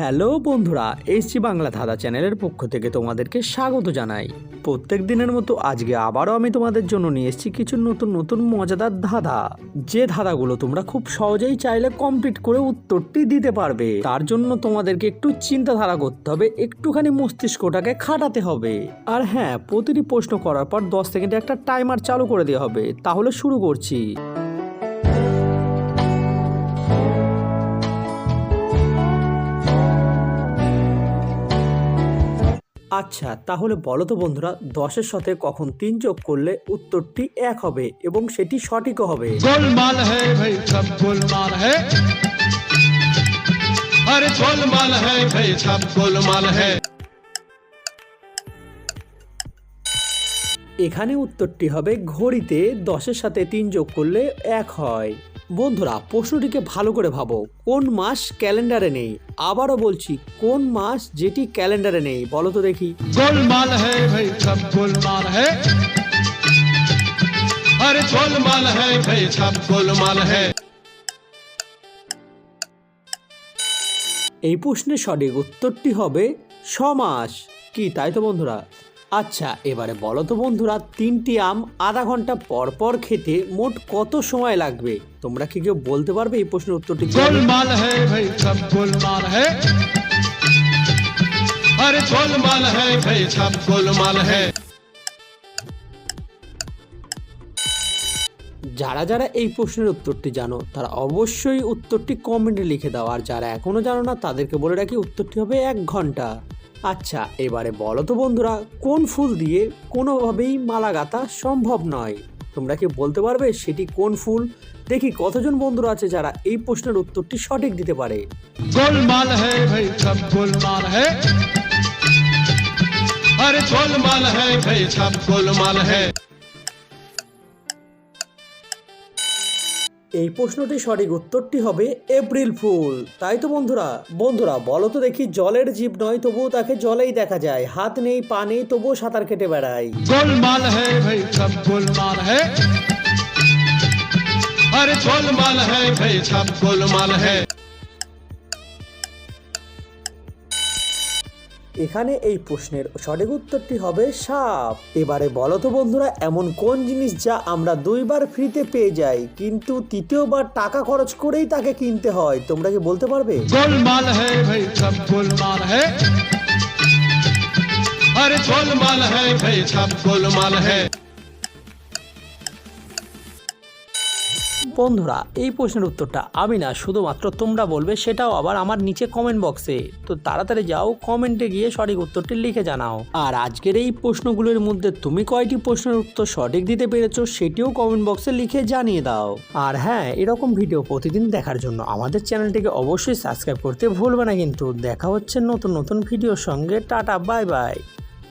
Hello বন্ধুরা, এসছি বাংলা ধাঁধা চ্যানেলের পক্ষ থেকে তোমাদেরকে স্বাগত জানাই। প্রত্যেক দিনের মতো আজকে আবারও আমি তোমাদের জন্য নিয়ে এসেছি কিছু নতুন নতুন মজাদার ধাঁধা। যে ধাঁধাগুলো তোমরা খুব সহজেই চাইলে কমপ্লিট করে উত্তরটি দিতে পারবে। তার জন্য তোমাদেরকে একটু চিন্তাধারা করতে হবে, একটুখানি মস্তিষ্কটাকে খাটাতে হবে। আর হ্যাঁ প্রতিটি প্রশ্ন করার পর দশ সেকেন্ডে একটা টাইমার চালু করে দেওয়া হবে। তাহলে শুরু করছি। আচ্ছা তাহলে বলো তো বন্ধুরা দশের সাথে কখন তিন যোগ করলে উত্তরটি এক হবে এবং সেটি সঠিকও হবে। এখানে উত্তরটি হবে ঘড়িতে দশের সাথে তিন যোগ করলে এক হয়। বন্ধুরা প্রশ্নটিকে ভালো করে ভাবো। কোন মাস ক্যালেন্ডারে নেই? আবারও বলছি কোন মাস যেটি ক্যালেন্ডারে নেই? বলো তো দেখি। এই প্রশ্নের সঠিক উত্তরটি হবে সমাস। কি তাই তো বন্ধুরা? আচ্ছা এবারে বলো তো বন্ধুরা তিনটি আম আধা ঘণ্টা পর পর খেতে মোট কত সময় লাগবে? তোমরা কি কেউ বলতে পারবে এই প্রশ্নের উত্তরটি? যারা যারা এই প্রশ্নের উত্তরটি জানো তারা অবশ্যই উত্তরটি কমেন্টে লিখে দাও। আর যারা এখনও জানো না তাদেরকে বলে রাখি উত্তরটি হবে এক ঘণ্টা। আচ্ছা এবারে বলো তো বন্ধুরা, কোন ফুল দিয়ে কোনোভাবেই মালা গাঁথা সম্ভব নয়? তোমরা কি বলতে পারবে সেটি কোন ফুল? দেখি কতজন বন্ধুরা আছে যারা এই প্রশ্নের উত্তরটি সঠিক দিতে পারে। আরে ভাই এই প্রশ্নটি সঠিক উত্তরটি হবে এপ্রিল ফুল তাই তো বন্ধুরা বন্ধুরা বলো তো দেখি জলের জীব নয় তবুও তাকে জলেই দেখা যায় হাত নেই পা নেই তবুও সাঁতার কেটে বেড়ায় गोलमाल है भाई सब गोलमाल है अरे गोलमाल है भाई सब गोलमाल है এখানে এই প্রশ্নের সঠিক উত্তরটি হবে সাপ এবারে বলো তো বন্ধুরা এমন কোন জিনিস যা আমরা দুইবার ফ্রিতে পেয়ে যাই কিন্তু তৃতীয়বার টাকা খরচ করেই তাকে কিনতে হয় তোমরা কি বলতে পারবে गोलमाल है भाई सब गोलमाल है अरे गोलमाल है भाई सब गोलमाल है বন্ধুরা, এই প্রশ্নের উত্তরটা আমি না, শুধুমাত্র তোমরা বলবে, সেটাও আবার আমার নিচে কমেন্ট বক্সে তো তাড়াতাড়ি যাও কমেন্টে গিয়ে সঠিক উত্তরটি লিখে জানাও। আর আজকের এই প্রশ্নগুলোর মধ্যে তুমি কয়টি প্রশ্নের উত্তর সঠিক দিতে পেরেছ, সেটিও কমেন্ট বক্সে লিখে জানিয়ে দাও। আর হ্যাঁ এরকম ভিডিও প্রতিদিন দেখার জন্য আমাদের চ্যানেলটিকে অবশ্যই সাবস্ক্রাইব করতে ভুলবে না কিন্তু। দেখা হচ্ছে নতুন নতুন ভিডিওর সঙ্গে। Tata bye bye